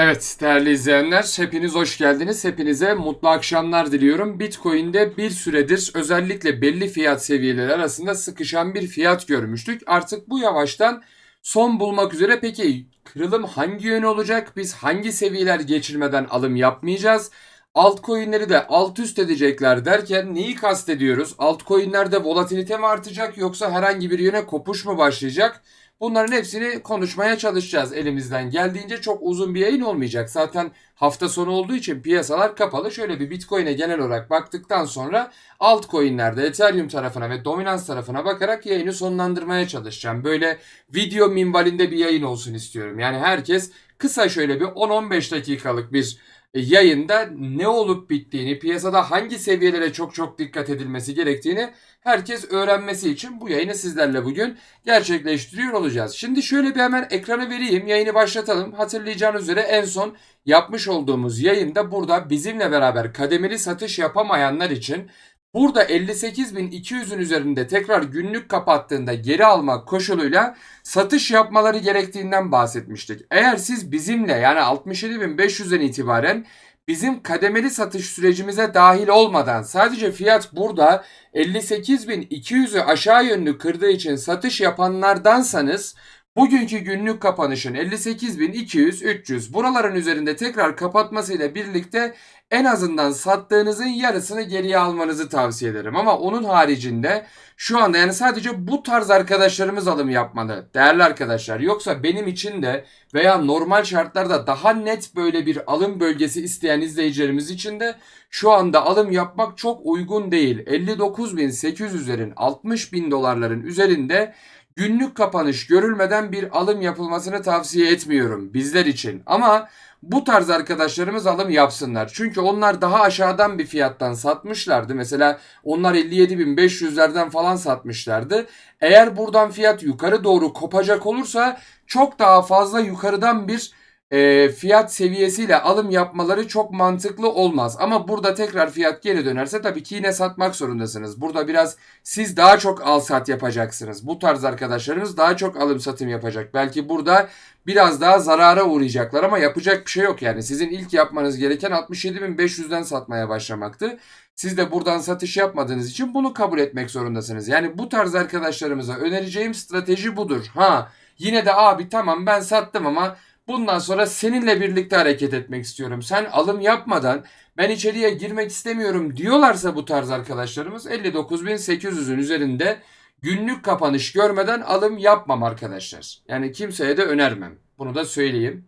Evet değerli izleyenler hepiniz hoş geldiniz. Hepinize mutlu akşamlar diliyorum. Bitcoin'de bir süredir özellikle belli fiyat seviyeleri arasında sıkışan bir fiyat görmüştük. Artık bu yavaştan son bulmak üzere. Peki kırılım hangi yön olacak? Biz hangi seviyeler geçirmeden alım yapmayacağız? Altcoin'leri de alt üst edecekler derken neyi kastediyoruz? Altcoin'lerde volatilite mi artacak yoksa herhangi bir yöne kopuş mu başlayacak? Bunların hepsini konuşmaya çalışacağız elimizden geldiğince. Çok uzun bir yayın olmayacak. Zaten hafta sonu olduğu için piyasalar kapalı. Şöyle bir Bitcoin'e genel olarak baktıktan sonra altcoin'lerde Ethereum tarafına ve dominans tarafına bakarak yayını sonlandırmaya çalışacağım. Böyle video minvalinde bir yayın olsun istiyorum. Yani herkes kısa şöyle bir 10-15 dakikalık bir yayında ne olup bittiğini, piyasada hangi seviyelere çok çok dikkat edilmesi gerektiğini herkes öğrenmesi için bu yayını sizlerle bugün gerçekleştiriyor olacağız. Şimdi şöyle bir hemen ekrana vereyim, yayını başlatalım. Hatırlayacağınız üzere en son yapmış olduğumuz yayında burada bizimle beraber kademeli satış yapamayanlar için Burada 58.200'ün üzerinde tekrar günlük kapattığında geri almak koşuluyla satış yapmaları gerektiğinden bahsetmiştik. Eğer siz bizimle yani 67.500'den itibaren bizim kademeli satış sürecimize dahil olmadan sadece fiyat burada 58.200'ü aşağı yönlü kırdığı için satış yapanlardansanız Bugünkü günlük kapanışın 58.200-300 buraların üzerinde tekrar kapatmasıyla birlikte en azından sattığınızın yarısını geriye almanızı tavsiye ederim. Ama onun haricinde şu anda yani sadece bu tarz arkadaşlarımız alım yapmalı değerli arkadaşlar. Yoksa benim için de veya normal şartlarda daha net böyle bir alım bölgesi isteyen izleyicilerimiz için de şu anda alım yapmak çok uygun değil. 59.800'lerin 60.000 dolarların üzerinde günlük kapanış görülmeden bir alım yapılmasını tavsiye etmiyorum bizler için. Ama bu tarz arkadaşlarımız alım yapsınlar. Çünkü onlar daha aşağıdan bir fiyattan satmışlardı. Mesela onlar 57.500'lerden falan satmışlardı. Eğer buradan fiyat yukarı doğru kopacak olursa çok daha fazla yukarıdan bir e, fiyat seviyesiyle alım yapmaları çok mantıklı olmaz. Ama burada tekrar fiyat geri dönerse tabii ki yine satmak zorundasınız. Burada biraz siz daha çok al sat yapacaksınız. Bu tarz arkadaşlarımız daha çok alım satım yapacak. Belki burada biraz daha zarara uğrayacaklar ama yapacak bir şey yok yani. Sizin ilk yapmanız gereken 67.500'den satmaya başlamaktı. Siz de buradan satış yapmadığınız için bunu kabul etmek zorundasınız. Yani bu tarz arkadaşlarımıza önereceğim strateji budur. Ha yine de abi tamam ben sattım ama Bundan sonra seninle birlikte hareket etmek istiyorum. Sen alım yapmadan ben içeriye girmek istemiyorum diyorlarsa bu tarz arkadaşlarımız 59.800'ün üzerinde günlük kapanış görmeden alım yapmam arkadaşlar. Yani kimseye de önermem. Bunu da söyleyeyim.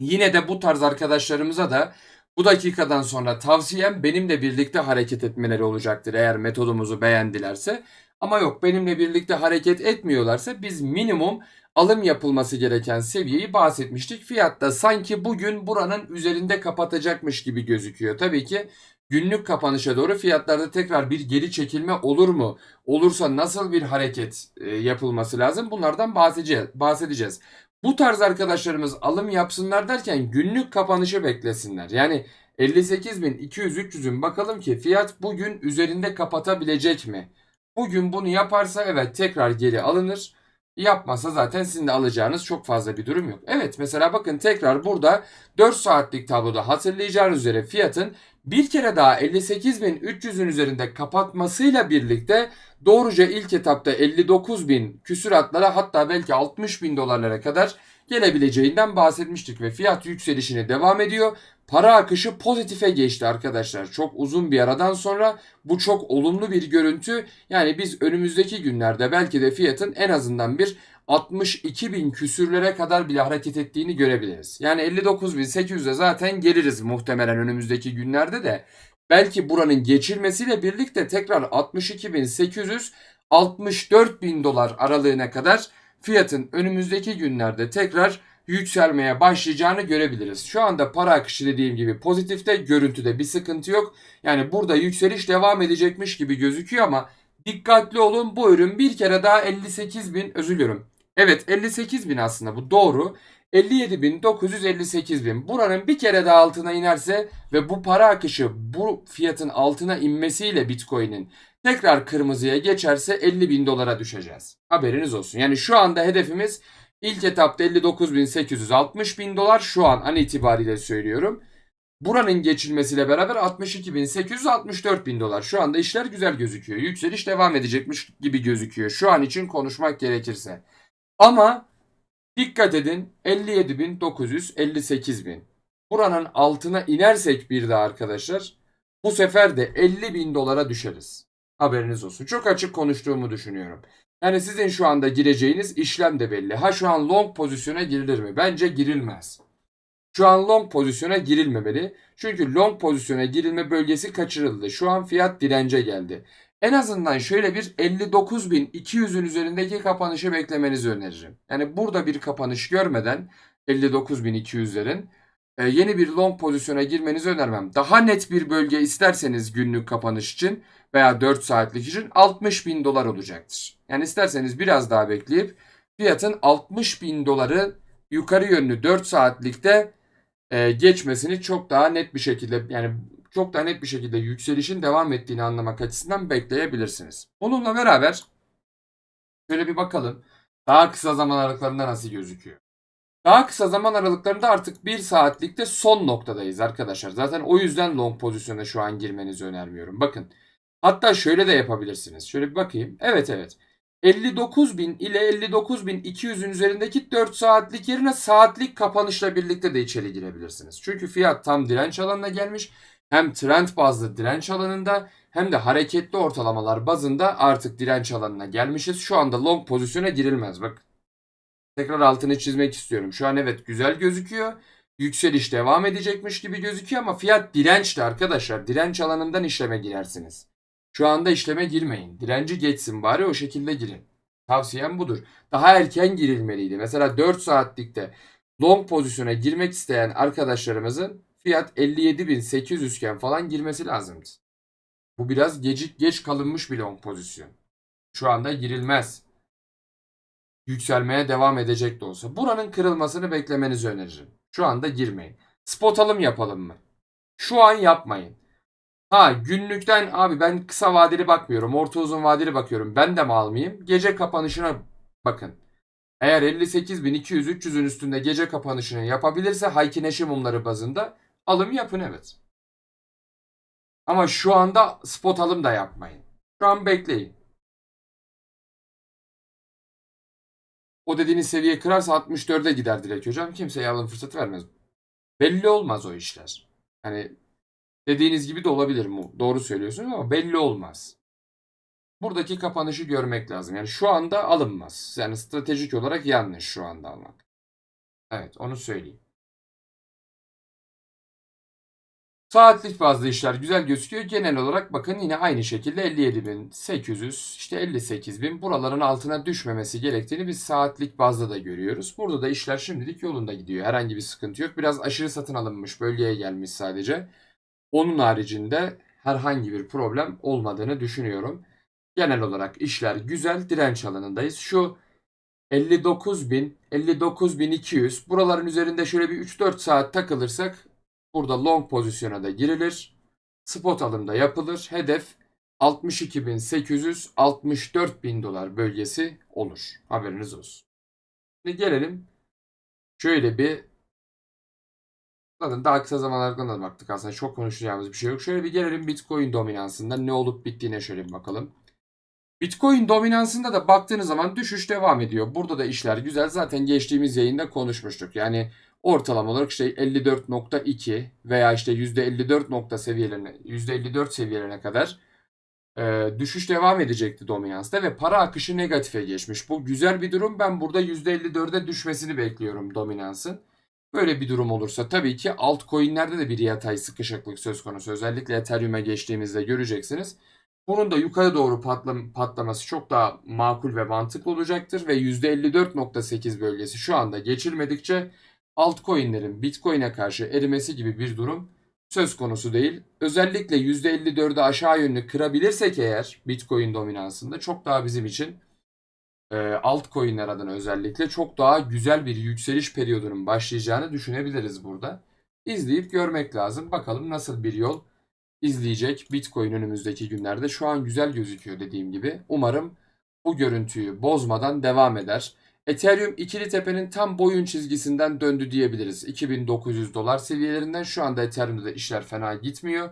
Yine de bu tarz arkadaşlarımıza da bu dakikadan sonra tavsiyem benimle birlikte hareket etmeleri olacaktır eğer metodumuzu beğendilerse. Ama yok benimle birlikte hareket etmiyorlarsa biz minimum alım yapılması gereken seviyeyi bahsetmiştik. Fiyat da sanki bugün buranın üzerinde kapatacakmış gibi gözüküyor. Tabii ki günlük kapanışa doğru fiyatlarda tekrar bir geri çekilme olur mu? Olursa nasıl bir hareket e, yapılması lazım? Bunlardan bahsedeceğiz. Bu tarz arkadaşlarımız alım yapsınlar derken günlük kapanışı beklesinler. Yani 58.200-300'ün bakalım ki fiyat bugün üzerinde kapatabilecek mi? Bugün bunu yaparsa evet tekrar geri alınır. Yapmasa zaten sizin de alacağınız çok fazla bir durum yok. Evet mesela bakın tekrar burada 4 saatlik tabloda hatırlayacağınız üzere fiyatın bir kere daha 58.300'ün üzerinde kapatmasıyla birlikte doğruca ilk etapta 59.000 küsuratlara hatta belki 60.000 dolarlara kadar gelebileceğinden bahsetmiştik ve fiyat yükselişine devam ediyor. Para akışı pozitife geçti arkadaşlar. Çok uzun bir aradan sonra bu çok olumlu bir görüntü. Yani biz önümüzdeki günlerde belki de fiyatın en azından bir 62 bin küsürlere kadar bile hareket ettiğini görebiliriz. Yani 59.800'e zaten geliriz muhtemelen önümüzdeki günlerde de. Belki buranın geçilmesiyle birlikte tekrar 62.800 64 bin dolar aralığına kadar fiyatın önümüzdeki günlerde tekrar yükselmeye başlayacağını görebiliriz. Şu anda para akışı dediğim gibi pozitifte, görüntüde bir sıkıntı yok. Yani burada yükseliş devam edecekmiş gibi gözüküyor ama dikkatli olun bu ürün bir kere daha 58 bin özür diliyorum. Evet 58 bin aslında bu doğru. 57 bin 958 bin. Buranın bir kere daha altına inerse ve bu para akışı bu fiyatın altına inmesiyle Bitcoin'in tekrar kırmızıya geçerse 50 bin dolara düşeceğiz. Haberiniz olsun. Yani şu anda hedefimiz İlk etapta 59.860 bin dolar şu an an itibariyle söylüyorum. Buranın geçilmesiyle beraber 62.864 bin dolar. Şu anda işler güzel gözüküyor. Yükseliş devam edecekmiş gibi gözüküyor. Şu an için konuşmak gerekirse. Ama dikkat edin 57.958 bin. Buranın altına inersek bir daha arkadaşlar bu sefer de 50 bin dolara düşeriz. Haberiniz olsun. Çok açık konuştuğumu düşünüyorum. Yani sizin şu anda gireceğiniz işlem de belli. Ha şu an long pozisyona girilir mi? Bence girilmez. Şu an long pozisyona girilmemeli. Çünkü long pozisyona girilme bölgesi kaçırıldı. Şu an fiyat dirence geldi. En azından şöyle bir 59.200'ün üzerindeki kapanışı beklemenizi öneririm. Yani burada bir kapanış görmeden 59.200'lerin e, yeni bir long pozisyona girmenizi önermem. Daha net bir bölge isterseniz günlük kapanış için veya 4 saatlik için 60 bin dolar olacaktır. Yani isterseniz biraz daha bekleyip fiyatın 60 bin doları yukarı yönlü 4 saatlikte e, geçmesini çok daha net bir şekilde yani çok daha net bir şekilde yükselişin devam ettiğini anlamak açısından bekleyebilirsiniz. Onunla beraber şöyle bir bakalım daha kısa zaman aralıklarında nasıl gözüküyor. Daha kısa zaman aralıklarında artık 1 saatlikte son noktadayız arkadaşlar. Zaten o yüzden long pozisyona şu an girmenizi önermiyorum. Bakın hatta şöyle de yapabilirsiniz. Şöyle bir bakayım. Evet evet. 59.000 ile 59.200'ün üzerindeki 4 saatlik yerine saatlik kapanışla birlikte de içeri girebilirsiniz. Çünkü fiyat tam direnç alanına gelmiş. Hem trend bazlı direnç alanında hem de hareketli ortalamalar bazında artık direnç alanına gelmişiz. Şu anda long pozisyona girilmez. Bak tekrar altını çizmek istiyorum. Şu an evet güzel gözüküyor. Yükseliş devam edecekmiş gibi gözüküyor ama fiyat dirençti arkadaşlar. Direnç alanından işleme girersiniz. Şu anda işleme girmeyin. Direnci geçsin bari o şekilde girin. Tavsiyem budur. Daha erken girilmeliydi. Mesela 4 saatlikte long pozisyona girmek isteyen arkadaşlarımızın fiyat 57.800 iken falan girmesi lazımdı. Bu biraz gecik geç kalınmış bir long pozisyon. Şu anda girilmez. Yükselmeye devam edecek de olsa. Buranın kırılmasını beklemenizi öneririm. Şu anda girmeyin. Spot alım yapalım mı? Şu an yapmayın. Ha günlükten abi ben kısa vadeli bakmıyorum. Orta uzun vadeli bakıyorum. Ben de mi almayayım? Gece kapanışına bakın. Eğer 58.200-300'ün üstünde gece kapanışını yapabilirse Haykineşi mumları bazında alım yapın evet. Ama şu anda spot alım da yapmayın. Şu an bekleyin. O dediğiniz seviye kırarsa 64'e gider direkt hocam. Kimseye alım fırsatı vermez. Belli olmaz o işler. Hani dediğiniz gibi de olabilir mi? Doğru söylüyorsunuz ama belli olmaz. Buradaki kapanışı görmek lazım. Yani şu anda alınmaz. Yani stratejik olarak yanlış şu anda almak. Evet onu söyleyeyim. Saatlik bazlı işler güzel gözüküyor. Genel olarak bakın yine aynı şekilde 57.800 işte 58.000 buraların altına düşmemesi gerektiğini biz saatlik bazda da görüyoruz. Burada da işler şimdilik yolunda gidiyor. Herhangi bir sıkıntı yok. Biraz aşırı satın alınmış bölgeye gelmiş sadece. Onun haricinde herhangi bir problem olmadığını düşünüyorum. Genel olarak işler güzel. Direnç alanındayız. Şu 59.000, 59.200 buraların üzerinde şöyle bir 3-4 saat takılırsak burada long pozisyona da girilir. Spot alımda yapılır. Hedef 62.800 64.000 dolar bölgesi olur. Haberiniz olsun. Şimdi gelelim şöyle bir Zaten daha kısa zamanlardan da baktık aslında çok konuşacağımız bir şey yok. Şöyle bir gelelim Bitcoin dominansında ne olup bittiğine şöyle bir bakalım. Bitcoin dominansında da baktığınız zaman düşüş devam ediyor. Burada da işler güzel. Zaten geçtiğimiz yayında konuşmuştuk. Yani ortalama olarak işte 54.2 veya işte %54 nokta seviyelerine %54 seviyelerine kadar e, düşüş devam edecekti dominansta ve para akışı negatife geçmiş. Bu güzel bir durum. Ben burada %54'e düşmesini bekliyorum dominansın. Böyle bir durum olursa tabii ki altcoin'lerde de bir yatay sıkışıklık söz konusu. Özellikle Ethereum'e geçtiğimizde göreceksiniz. Bunun da yukarı doğru patlam patlaması çok daha makul ve mantıklı olacaktır ve %54.8 bölgesi şu anda geçilmedikçe altcoin'lerin Bitcoin'e karşı erimesi gibi bir durum söz konusu değil. Özellikle %54'ü aşağı yönlü kırabilirsek eğer Bitcoin dominansında çok daha bizim için e, altcoin'ler adına özellikle çok daha güzel bir yükseliş periyodunun başlayacağını düşünebiliriz burada. İzleyip görmek lazım. Bakalım nasıl bir yol izleyecek Bitcoin önümüzdeki günlerde. Şu an güzel gözüküyor dediğim gibi. Umarım bu görüntüyü bozmadan devam eder. Ethereum ikili tepenin tam boyun çizgisinden döndü diyebiliriz. 2900 dolar seviyelerinden şu anda Ethereum'da da işler fena gitmiyor.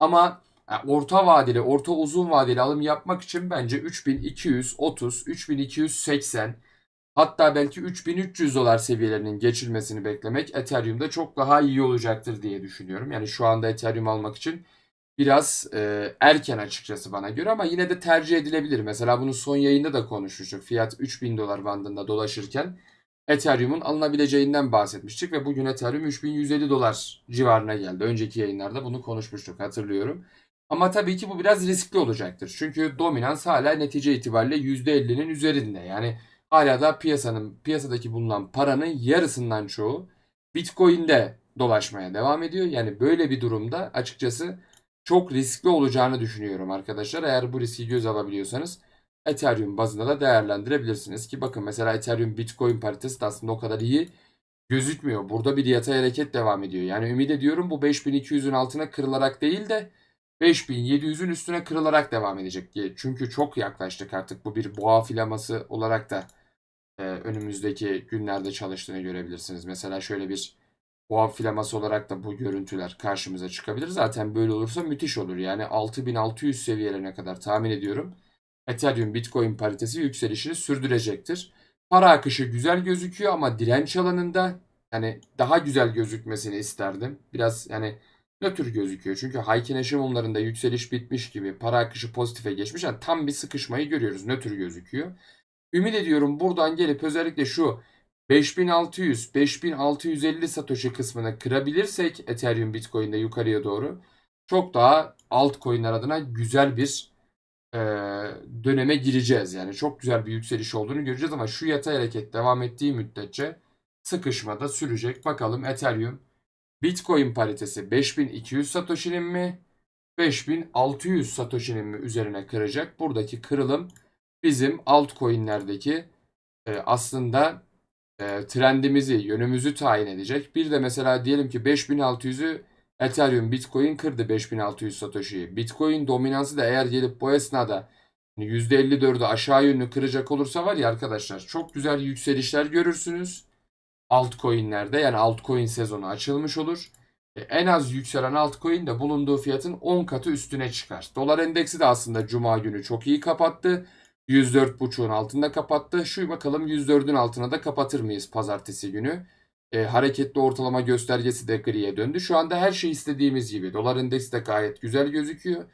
Ama yani orta vadeli, orta uzun vadeli alım yapmak için bence 3230, 3280 hatta belki 3300 dolar seviyelerinin geçilmesini beklemek Ethereum'da çok daha iyi olacaktır diye düşünüyorum. Yani şu anda Ethereum almak için biraz e, erken açıkçası bana göre ama yine de tercih edilebilir. Mesela bunu son yayında da konuşmuştuk. Fiyat 3000 dolar bandında dolaşırken Ethereum'un alınabileceğinden bahsetmiştik ve bugün Ethereum 3150 dolar civarına geldi. Önceki yayınlarda bunu konuşmuştuk hatırlıyorum. Ama tabii ki bu biraz riskli olacaktır. Çünkü dominans hala netice itibariyle %50'nin üzerinde. Yani hala da piyasanın piyasadaki bulunan paranın yarısından çoğu Bitcoin'de dolaşmaya devam ediyor. Yani böyle bir durumda açıkçası çok riskli olacağını düşünüyorum arkadaşlar. Eğer bu riski göz alabiliyorsanız Ethereum bazında da değerlendirebilirsiniz ki bakın mesela Ethereum Bitcoin paritesi de aslında o kadar iyi gözükmüyor. Burada bir yatay hareket devam ediyor. Yani ümit ediyorum bu 5200'ün altına kırılarak değil de 5700'ün üstüne kırılarak devam edecek diye. Çünkü çok yaklaştık artık. Bu bir boğa filaması olarak da e, önümüzdeki günlerde çalıştığını görebilirsiniz. Mesela şöyle bir boğa filaması olarak da bu görüntüler karşımıza çıkabilir. Zaten böyle olursa müthiş olur. Yani 6600 seviyelerine kadar tahmin ediyorum. Ethereum Bitcoin paritesi yükselişini sürdürecektir. Para akışı güzel gözüküyor ama direnç alanında yani daha güzel gözükmesini isterdim. Biraz yani nötr gözüküyor. Çünkü Haykin mumlarında yükseliş bitmiş gibi para akışı pozitife geçmiş. Yani tam bir sıkışmayı görüyoruz. Nötr gözüküyor. Ümit ediyorum buradan gelip özellikle şu 5600 5650 Satoshi kısmını kırabilirsek Ethereum Bitcoin'de yukarıya doğru çok daha altcoin'ler adına güzel bir e, döneme gireceğiz. Yani çok güzel bir yükseliş olduğunu göreceğiz ama şu yatay hareket devam ettiği müddetçe sıkışma da sürecek. Bakalım Ethereum Bitcoin paritesi 5200 Satoshi'nin mi 5600 Satoshi'nin mi üzerine kıracak? Buradaki kırılım bizim altcoin'lerdeki e, aslında e, trendimizi, yönümüzü tayin edecek. Bir de mesela diyelim ki 5600'ü Ethereum, Bitcoin kırdı 5600 Satoshi'yi. Bitcoin dominansı da eğer gelip bu esnada %54'ü aşağı yönlü kıracak olursa var ya arkadaşlar çok güzel yükselişler görürsünüz. Altcoin'lerde yani altcoin sezonu açılmış olur. E, en az yükselen altcoin de bulunduğu fiyatın 10 katı üstüne çıkar. Dolar endeksi de aslında cuma günü çok iyi kapattı. 104.5'un altında kapattı. Şu bakalım 104'ün altına da kapatır mıyız pazartesi günü? E, hareketli ortalama göstergesi de griye döndü. Şu anda her şey istediğimiz gibi. Dolar endeksi de gayet güzel gözüküyor.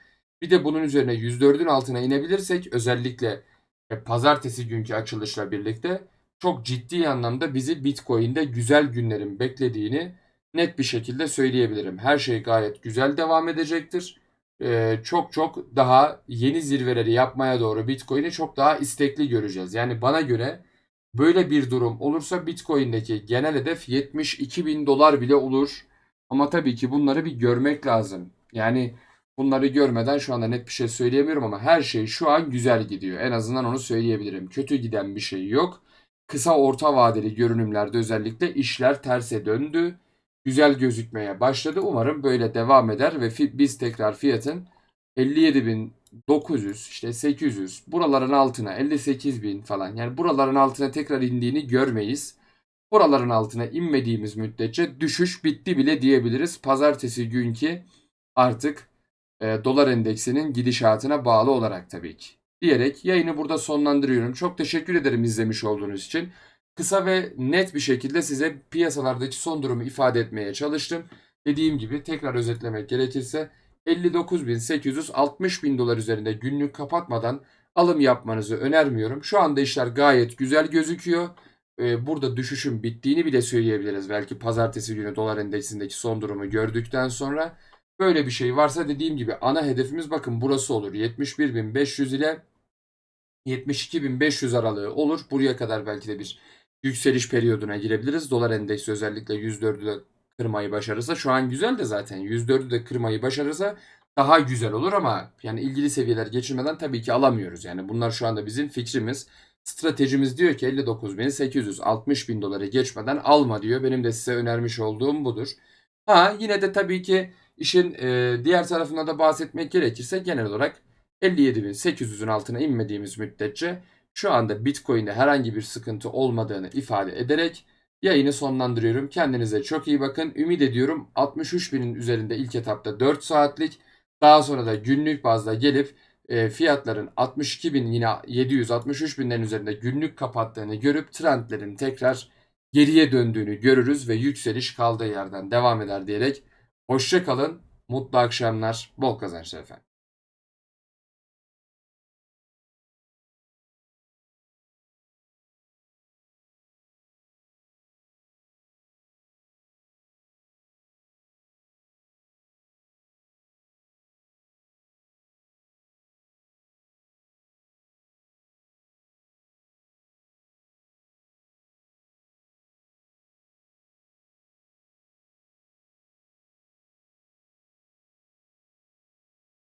Bir de bunun üzerine 104'ün altına inebilirsek özellikle e, pazartesi günkü açılışla birlikte çok ciddi anlamda bizi Bitcoin'de güzel günlerin beklediğini net bir şekilde söyleyebilirim. Her şey gayet güzel devam edecektir. Ee, çok çok daha yeni zirveleri yapmaya doğru Bitcoin'i çok daha istekli göreceğiz. Yani bana göre böyle bir durum olursa Bitcoin'deki genel hedef 72 bin dolar bile olur. Ama tabii ki bunları bir görmek lazım. Yani bunları görmeden şu anda net bir şey söyleyemiyorum ama her şey şu an güzel gidiyor. En azından onu söyleyebilirim. Kötü giden bir şey yok. Kısa orta vadeli görünümlerde özellikle işler terse döndü. Güzel gözükmeye başladı. Umarım böyle devam eder ve biz tekrar fiyatın 57.900 işte 800 buraların altına 58.000 falan yani buraların altına tekrar indiğini görmeyiz. Buraların altına inmediğimiz müddetçe düşüş bitti bile diyebiliriz. Pazartesi günkü artık e, dolar endeksinin gidişatına bağlı olarak tabii ki diyerek yayını burada sonlandırıyorum. Çok teşekkür ederim izlemiş olduğunuz için. Kısa ve net bir şekilde size piyasalardaki son durumu ifade etmeye çalıştım. Dediğim gibi tekrar özetlemek gerekirse 59.860 bin dolar üzerinde günlük kapatmadan alım yapmanızı önermiyorum. Şu anda işler gayet güzel gözüküyor. Ee, burada düşüşün bittiğini bile söyleyebiliriz. Belki pazartesi günü dolar endeksindeki son durumu gördükten sonra. Böyle bir şey varsa dediğim gibi ana hedefimiz bakın burası olur. 71.500 ile 72.500 aralığı olur. Buraya kadar belki de bir yükseliş periyoduna girebiliriz. Dolar endeksi özellikle 104'ü de kırmayı başarırsa şu an güzel de zaten 104'ü de kırmayı başarırsa daha güzel olur ama yani ilgili seviyeler geçirmeden tabii ki alamıyoruz. Yani bunlar şu anda bizim fikrimiz. Stratejimiz diyor ki 59.860 bin doları geçmeden alma diyor. Benim de size önermiş olduğum budur. Ha yine de tabii ki işin e, diğer tarafına da bahsetmek gerekirse genel olarak 57.800'ün altına inmediğimiz müddetçe şu anda Bitcoin'de herhangi bir sıkıntı olmadığını ifade ederek yayını sonlandırıyorum. Kendinize çok iyi bakın. Ümit ediyorum 63 binin üzerinde ilk etapta 4 saatlik daha sonra da günlük bazda gelip e, fiyatların 62 bin yine 700 63 binlerin üzerinde günlük kapattığını görüp trendlerin tekrar geriye döndüğünü görürüz ve yükseliş kaldığı yerden devam eder diyerek hoşça kalın, mutlu akşamlar, bol kazançlar efendim.